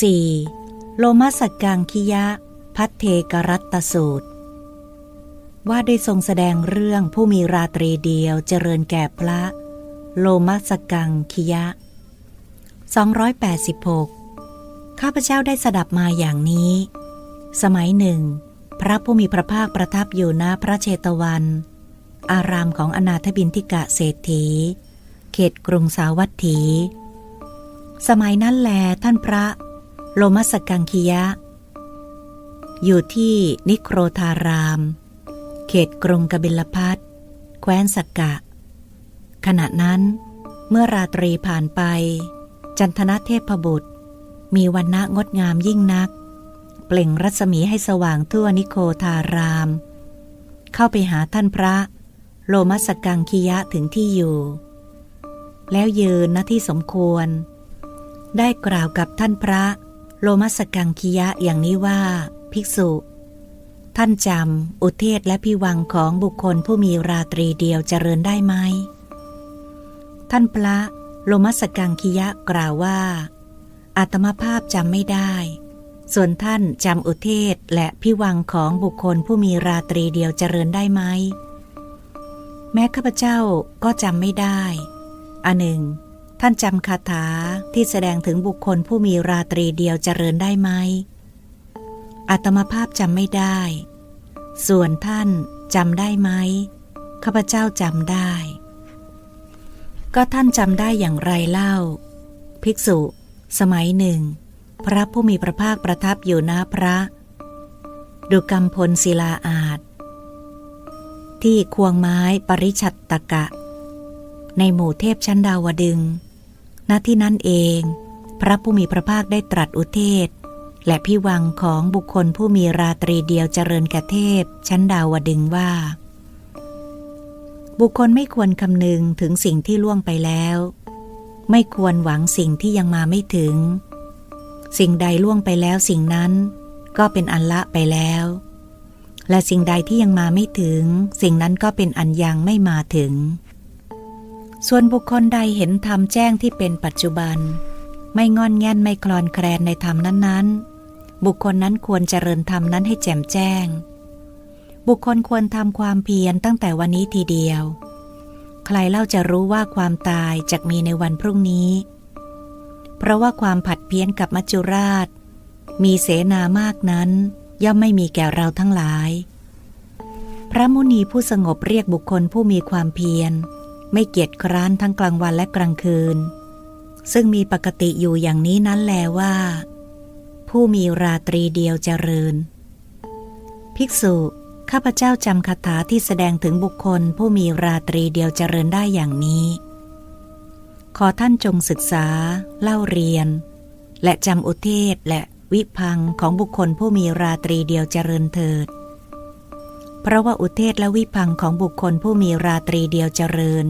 4. โลมัสสกังคิยะ พัทเทกรัตตสูตร ว่าได้ทรงแสดงเรื่องผู้มีราตรีเดียวเจริญแก่พระ โลมัสกังคิยะ 286 ข้าพเจ้าได้สดับมาอย่างนี้ สมัยหนึ่ง พระผู้มีพระภาคประทับอยู่ณพระเชตวัน อารามของอนาถบินทิกะเศรษฐี เขตกรุงสาวัตถีสมัยนั้นแลท่านพระ โลมัสกังคียะ อยู่ที่นิโครธาราม เขตกรุงกบิลพัทแคว้นสักกะ ขณะนั้น เมื่อราตรีผ่านไป จันทนเทพบุตร มีวันณะงดงามยิ่งนัก เปล่งรัศมีให้สว่างทั่วนิโคธาราม เข้าไปหาท่านพระ โลมัสกังคียะถึงที่อยู่ แล้วยืนณที่สมควร ได้กล่าวกับท่านพระ โลมัสกังคียะอย่างนี้ว่า ภิกษุ ท่านจำอุเทศและพิวังของบุคคลผู้มีราตรีเดียวเจริญได้ไหม ท่านพระโลมัสกังคียะกล่าวว่า อาตมาภาพจำไม่ได้ ส่วนท่านจำอุเทศและพิวังของบุคคลผู้มีราตรีเดียวเจริญได้ไหม แม้ข้าพเจ้าก็จำไม่ได้อันหนึ่ง ท่านจำคาถาที่แสดงถึงบุคคลผู้มีราตรีเดียวเจริญได้ไหมอาตมาภาพจำไม่ได้ ส่วนท่านจำได้ไหมข้าพเจ้าจำได้ ก็ท่านจำได้อย่างไรเล่า ภิกษุ สมัยหนึ่ง พระผู้มีพระภาคประทับอยู่หน้าพระ ดุกรรมพลศิลาอาจ ที่ควงไม้ปริชัตตกะ ในหมู่เทพชั้นดาวดึง ณที่นั้นเอง พระผู้มีพระภาคได้ตรัสอุเทศ และพิวังของบุคคลผู้มีราตรีเดียวเจริญแกเทพ ชั้นดาวดึงว่า บุคคลไม่ควรคำนึงถึงสิ่งที่ล่วงไปแล้ว ไม่ควรหวังสิ่งที่ยังมาไม่ถึง สิ่งใดล่วงไปแล้วสิ่งนั้นก็เป็นอันละไปแล้ว และสิ่งใดที่ยังมาไม่ถึง สิ่งนั้นก็เป็นอันยังไม่มาถึง ส่วนบุคคลใดเห็นธรรมแจ้งที่เป็นปัจจุบัน ไม่งอนแง่นไม่คลอนแคลนในธรรมนั้นๆ บุคคลนั้นควรเจริญธรรมนั้นให้แจ่มแจ้ง บุคคลควรทำความเพียรตั้งแต่วันนี้ทีเดียว ใครเล่าจะรู้ว่าความตายจะมีในวันพรุ่งนี้ เพราะว่าความผัดเพี้ยนกับมัจจุราช มีเสนามากนั้น ย่อมไม่มีแก่เราทั้งหลาย พระมุนีผู้สงบเรียกบุคคลผู้มีความเพียร ไม่เกียจคร้านทั้งกลางวันและกลางคืน ซึ่งมีปกติอยู่อย่างนี้นั้นแลว่า ผู้มีราตรีเดียวเจริญ ภิกษุข้าพเจ้าจำคาถาที่แสดงถึงบุคคลผู้มีราตรีเดียวเจริญได้อย่างนี้ ขอท่านจงศึกษา เล่าเรียน และจำอุเทศและวิพังของบุคคลผู้มีราตรีเดียวเจริญเถิด เพราะว่าอุเทศและวิพังของบุคคลผู้มีราตรีเดียวเจริญ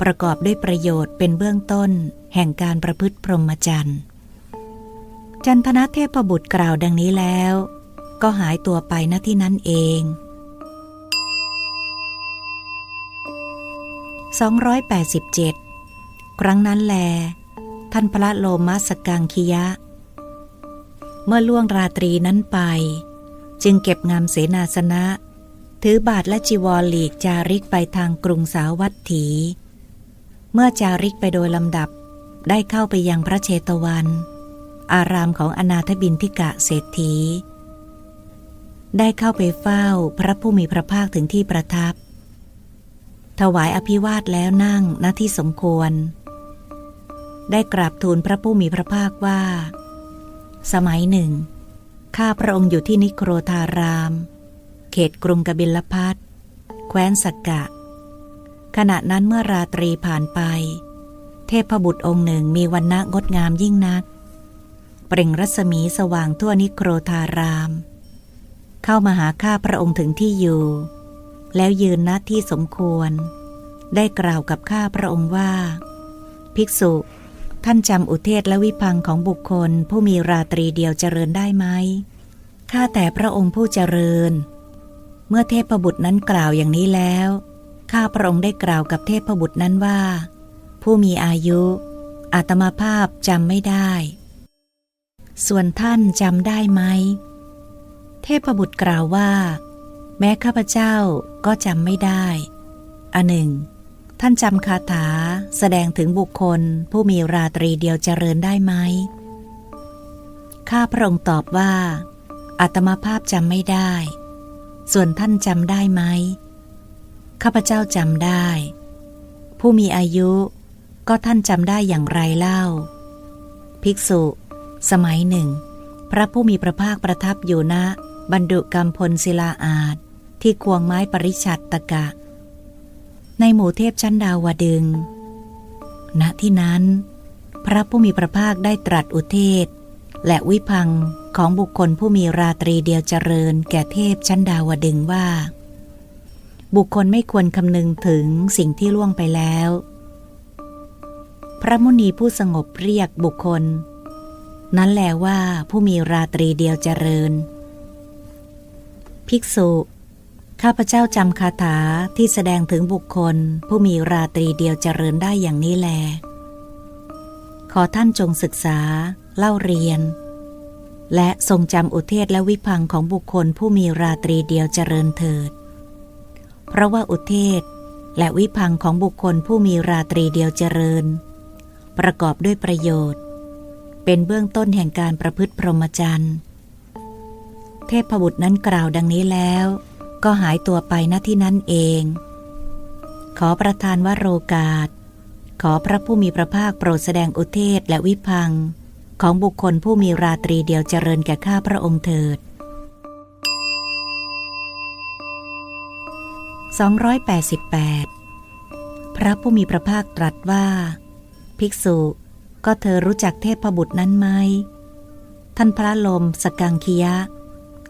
ประกอบด้วยประโยชน์เป็นเบื้องต้น แห่งการประพฤติพรหมจรรย์ จันทนเทพบุตรกล่าวดังนี้แล้ว ก็หายตัวไปณที่นั้นเอง 287 ครั้งนั้นแล ท่านพระโลมัสกังคิยะ เมื่อล่วงราตรีนั้นไป จึงเก็บงามเสนาสนะ ถือบาทและจีวรหลีกจาริกไปทางกรุงสาวัตถี เมื่อจาริกไปโดยลำดับ ได้เข้าไปยังพระเชตวัน อารามของอนาถบินทิกะเศรษฐี ได้เข้าไปเฝ้าพระผู้มีพระภาคถึงที่ประทับ ถวายอภิวาทแล้วนั่งณที่สมควร ได้กราบทูลพระผู้มีพระภาคว่า สมัยหนึ่ง ข้าพระองค์อยู่ที่นิโครธารามเเขตกรุงกบิลพัทแคว้นสักกะ ขณะนั้นเมื่อราตรีผ่านไป เทพบุตรองค์หนึ่งมีวันณะงดงามยิ่งนัก เปล่งรัศมีสว่างทั่วนิโครธาราม เข้ามาหาข้าพระองค์ถึงที่อยู่ แล้วยืนณที่สมควร ได้กล่าวกับข้าพระองค์ว่า ภิกษุท่านจำอุเทศและวิพังของบุคคลผู้มีราตรีเดียวเจริญได้ไหม ข้าแต่พระองค์ผู้เจริญ เมื่อเทพบุตรนั้นกล่าวอย่างนี้แล้ว ข้าพระองค์ได้กล่าวกับเทพบุตรนั้นว่า ผู้มีอายุ อาตมาภาพจำไม่ได้ ส่วนท่านจำได้ไหม เทพบุตรกล่าวว่า แม้ข้าพเจ้าก็จำไม่ได้ อันหนึ่ง ท่านจำคาถาแสดงถึงบุคคล ผู้มีราตรีเดียวเจริญได้ไหม ข้าพระองค์ตอบว่าอัตมาภาพจำไม่ได้ ส่วนท่านจำได้ไหม ข้าพเจ้าจำได้ ผู้มีอายุก็ท่านจำได้อย่างไรเล่า ภิกษุ สมัยหนึ่ง พระผู้มีพระภาคประทับอยู่ณบรรดุกรรมพลศิลาอาจที่ควงไม้ปริชัดตะกะ ในหมู่เทพชั้นดาวดึง ณที่นั้น พระผู้มีพระภาคได้ตรัสอุเทศ และวิพัง ของบุคคลผู้มีราตรีเดียวเจริญ แก่เทพชั้นดาวดึงว่า บุคคลไม่ควรคำนึงถึงสิ่งที่ล่วงไปแล้ว พระมุนีผู้สงบเรียกบุคคล นั้นแลว่าผู้มีราตรีเดียวเจริญ ภิกษุ ข้าพเจ้าจำคาถาที่แสดงถึงบุคคล ผู้มีราตรีเดียวเจริญได้อย่างนี้แล ขอท่านจงศึกษา เล่าเรียน และทรงจำอุเทศและวิพังของบุคคลผู้มีราตรีเดียวเจริญเถิด เพราะว่าอุเทศและวิพังของบุคคลผู้มีราตรีเดียวเจริญ ประกอบด้วยประโยชน์ เป็นเบื้องต้นแห่งการประพฤติพรหมจรรย์ เทพบุตรนั้นกล่าวดังนี้แล้ว ก็หายตัวไปณที่นั้นเอง ขอประทานว่าโรกาส ขอพระผู้มีพระภาคโปรดแสดงอุเทศและวิพัง์ ของบุคคลผู้มีราตรีเดียวเจริญแก่ข้าพระองค์เถิด 288 พระผู้มีพระภาคตรัสว่า ภิกษุก็เธอรู้จักเทพบุตรนั้นไหม ท่านพระลมสกังคียะ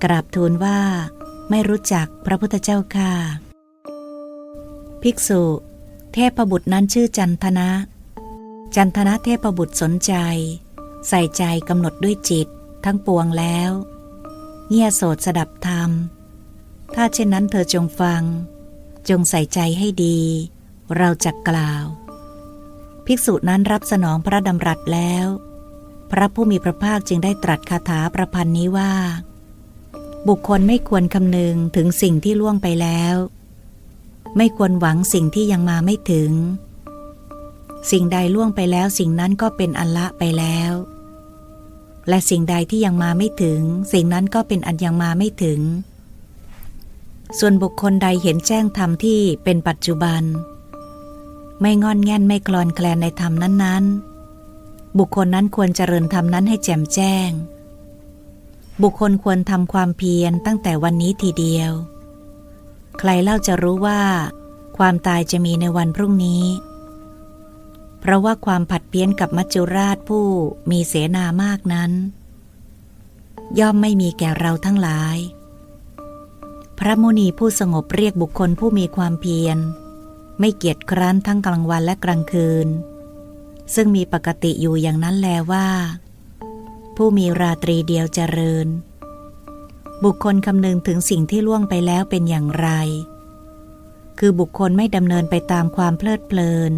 กราบทูลว่า ไม่รู้จักพระพุทธเจ้าค่ะ ภิกษุ เทพบุตรนั้นชื่อจันทนะ จันทนะเทพบุตรสนใจ ใส่ใจกำหนดด้วยจิตทั้งปวงแล้ว เงี่ยโสดสดับธรรม ถ้าเช่นนั้นเธอจงฟัง จงใส่ใจให้ดี เราจะกล่าว ภิกษุนั้นรับสนองพระดำรัสแล้ว พระผู้มีพระภาคจึงได้ตรัสคาถาประพันธ์นี้ว่า บุคคลไม่ควรคำนึงถึงสิ่งที่ล่วงไปแล้ว ไม่ควรหวังสิ่งที่ยังมาไม่ถึง สิ่งใดล่วงไปแล้วสิ่งนั้นก็เป็นอันละไปแล้ว และสิ่งใดที่ยังมาไม่ถึง สิ่งนั้นก็เป็นอันยังมาไม่ถึง ส่วนบุคคลใดเห็นแจ้งธรรมที่เป็นปัจจุบัน ไม่งอนแง่นไม่กลอนแคลนในธรรมนั้นๆ บุคคลนั้นควรเจริญธรรมนั้นให้แจ่มแจ้ง บุคคลควรทำความเพียรตั้งแต่วันนี้ทีเดียว ใครเล่าจะรู้ว่า ความตายจะมีในวันพรุ่งนี้ เพราะว่าความผัดเพี้ยนกับมัจจุราชผู้มีเสนามากนั้น ย่อมไม่มีแก่เราทั้งหลาย พระมุนีผู้สงบเรียกบุคคลผู้มีความเพียร ไม่เกียจคร้านทั้งกลางวันและกลางคืน ซึ่งมีปกติอยู่อย่างนั้นแลว่า ผู้มีราตรีเดียวเจริญ บุคคลคำนึงถึงสิ่งที่ล่วงไปแล้วเป็นอย่างไร คือบุคคลไม่ดำเนินไปตามความเพลิดเพลิน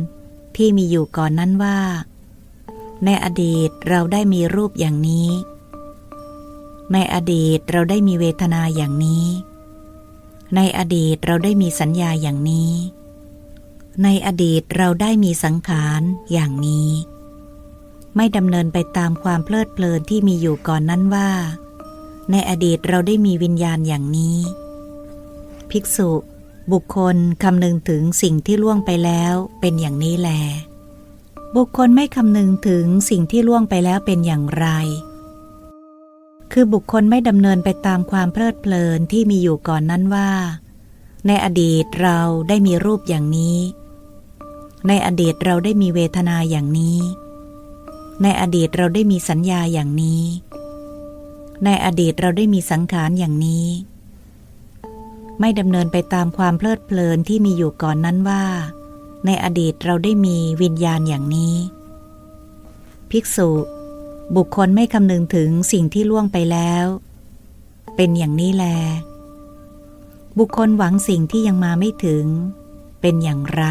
ที่มีอยู่ก่อนนั้นว่า ในอดีตเราได้มีรูปอย่างนี้ ในอดีตเราได้มีเวทนาอย่างนี้ ในอดีตเราได้มีสัญญาอย่างนี้ ในอดีตเราได้มีสังขารอย่างนี้ ไม่ดำเนินไปตามความเพลิดเพลินที่มีอยู่ก่อนนั้นว่า ในอดีตเราได้มีวิญญาณอย่างนี้ ภิกษุ บุคคลคำนึงถึงสิ่งที่ล่วงไปแล้วเป็นอย่างนี้แล บุคคลไม่คำนึงถึงสิ่งที่ล่วงไปแล้วเป็นอย่างไร คือบุคคลไม่ดำเนินไปตามความเพลิดเพลินที่มีอยู่ก่อนนั้นว่า ในอดีตเราได้มีรูปอย่างนี้ ในอดีตเราได้มีเวทนาอย่างนี้ ในอดีตเราได้มีสัญญาอย่างนี้ ในอดีตเราได้มีสังขารอย่างนี้ ไม่ดำเนินไปตามความเพลิดเพลินที่มีอยู่ก่อนนั้นว่า ในอดีตเราได้มีวิญญาณอย่างนี้ ภิกษุ บุคคลไม่คำนึงถึงสิ่งที่ล่วงไปแล้ว เป็นอย่างนี้แล บุคคลหวังสิ่งที่ยังมาไม่ถึง เป็นอย่างไร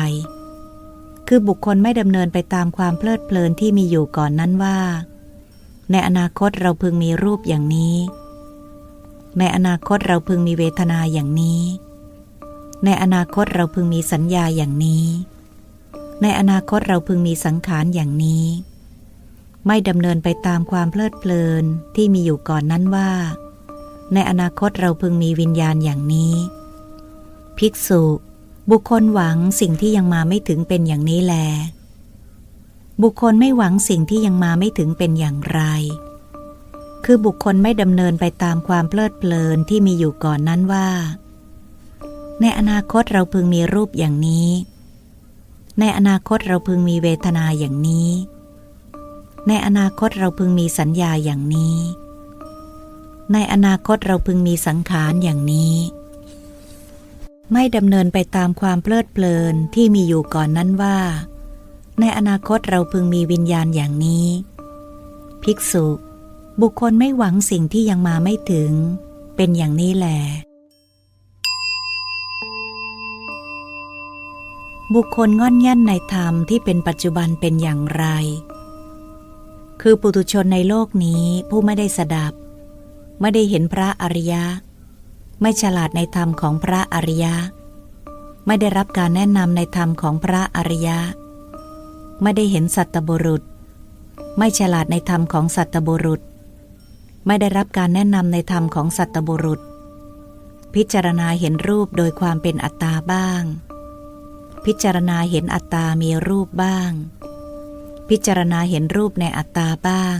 คือบุคคลไม่ดำเนินไปตามความเพลิดเพลินที่มีอยู่ก่อนนั้นว่า ในอนาคตเราพึงมีรูปอย่างนี้ ในอนาคตเราพึงมีเวทนาอย่างนี้ ในอนาคตเราพึงมีสัญญาอย่างนี้ ในอนาคตเราพึงมีสังขารอย่างนี้ ไม่ดำเนินไปตามความเพลิดเพลินที่มีอยู่ก่อนนั้นว่า ในอนาคตเราพึงมีวิญญาณอย่างนี้ ภิกษุ บุคคลหวังสิ่งที่ยังมาไม่ถึงเป็นอย่างนี้แล บุคคลไม่หวังสิ่งที่ยังมาไม่ถึงเป็นอย่างไร คือบุคคลไม่ดำเนินไปตามความเพลิดเพลินที่มีอยู่ก่อนนั้นว่า ในอนาคตเราพึงมีรูปอย่างนี้ ในอนาคตเราพึงมีเวทนาอย่างนี้ ในอนาคตเราพึงมีสัญญาอย่างนี้ ในอนาคตเราพึงมีสังขารอย่างนี้ ไม่ดำเนินไปตามความเพลิดเพลินที่มีอยู่ก่อนนั้นว่า ในอนาคตเราพึงมีวิญญาณอย่างนี้ ภิกษุ บุคคลไม่หวังสิ่งที่ยังมาไม่ถึง เป็นอย่างนี้แหลบุคคลง่อนแง่นในธรรมที่เป็นปัจจุบันเป็นอย่างไร คือปุถุชนในโลกนี้ผู้ไม่ได้สดับ ไม่ได้เห็นพระอริยะ ไม่ฉลาดในธรรมของพระอริยะ ไม่ได้รับการแนะนำในธรรมของพระอริยะ ไม่ได้เห็นสัตบุรุษ ไม่ฉลาดในธรรมของสัตบุรุษ ไม่ได้รับการแนะนำในธรรมของสัตบุรุษ พิจารณาเห็นรูปโดยความเป็นอัตตาบ้าง พิจารณาเห็นอัตตามีรูปบ้าง พิจารณาเห็นรูปในอัตตาบ้าง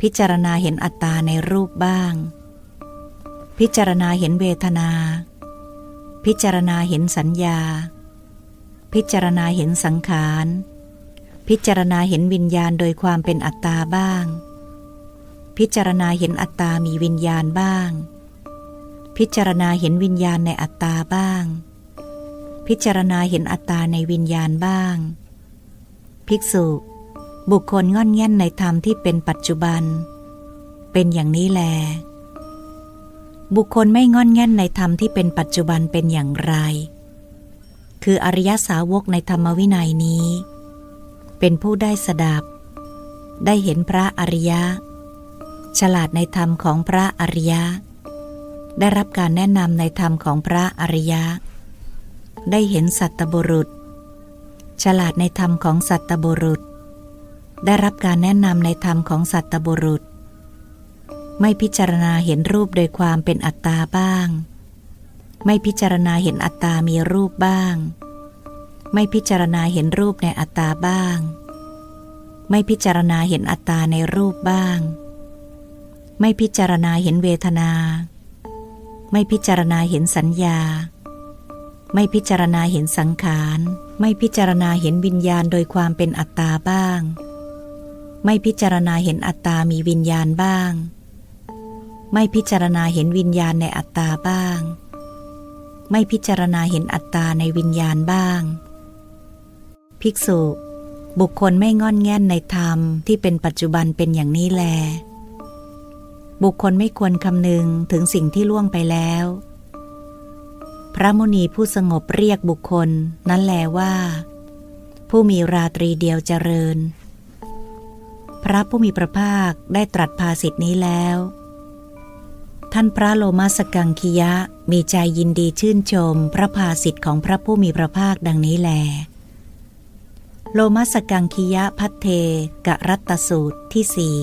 พิจารณาเห็นอัตตาในรูปบ้าง พิจารณาเห็นเวทนา พิจารณาเห็นสัญญา พิจารณาเห็นสังขาร พิจารณาเห็นวิญญาณโดยความเป็นอัตตาบ้าง พิจารณาเห็นอัตตามีวิญญาณบ้าง พิจารณาเห็นวิญญาณในอัตตาบ้าง พิจารณาเห็นอัตตาในวิญญาณบ้าง ภิกษุ บุคคลง่อนแง่นในธรรมที่เป็นปัจจุบัน เป็นอย่างนี้แล บุคคลไม่ง่อนแง่นในธรรมที่เป็นปัจจุบันเป็นอย่างไร คืออริยสาวกในธรรมวินัยนี้ เป็นผู้ได้สดับ ได้เห็นพระอริยะ ฉลาดในธรรมของพระอริยะ ได้รับการแนะนำในธรรมของพระอริยะ ได้เห็นสัตบุรุษ ฉลาดในธรรมของสัตบุรุษ ได้รับการแนะนำในธรรมของสัตบุรุษ ไม่พิจารณาเห็นรูปโดยความเป็นอัตตาบ้าง ไม่พิจารณาเห็นอัตตามีรูปบ้าง ไม่พิจารณาเห็นรูปในอัตตาบ้าง ไม่พิจารณาเห็นอัตตาในรูปบ้าง ไม่พิจารณาเห็นเวทนา ไม่พิจารณาเห็นสัญญา ไม่พิจารณาเห็นสังขาร ไม่พิจารณาเห็นวิญญาณโดยความเป็นอัตตาบ้าง ไม่พิจารณาเห็นอัตตามีวิญญาณบ้าง ไม่พิจารณาเห็นวิญญาณในอัตตาบ้าง ไม่พิจารณาเห็นอัตตาในวิญญาณบ้าง ภิกษุ บุคคลไม่งอนแง่นในธรรมที่เป็นปัจจุบันเป็นอย่างนี้แล บุคคลไม่ควรคำนึงถึงสิ่งที่ล่วงไปแล้ว พระมุนีผู้สงบเรียกบุคคลนั้นแลว่า ผู้มีราตรีเดียวเจริญ พระผู้มีพระภาคได้ตรัสภาสิทธินี้แล้ว ท่านพระโลมาสกังคิยะมีใจยินดีชื่นชมพระภาสิทธิ์ของพระผู้มีพระภาคดังนี้แล โลมาสกังคิยะพัทเทกะรัตตสูตรที่สี่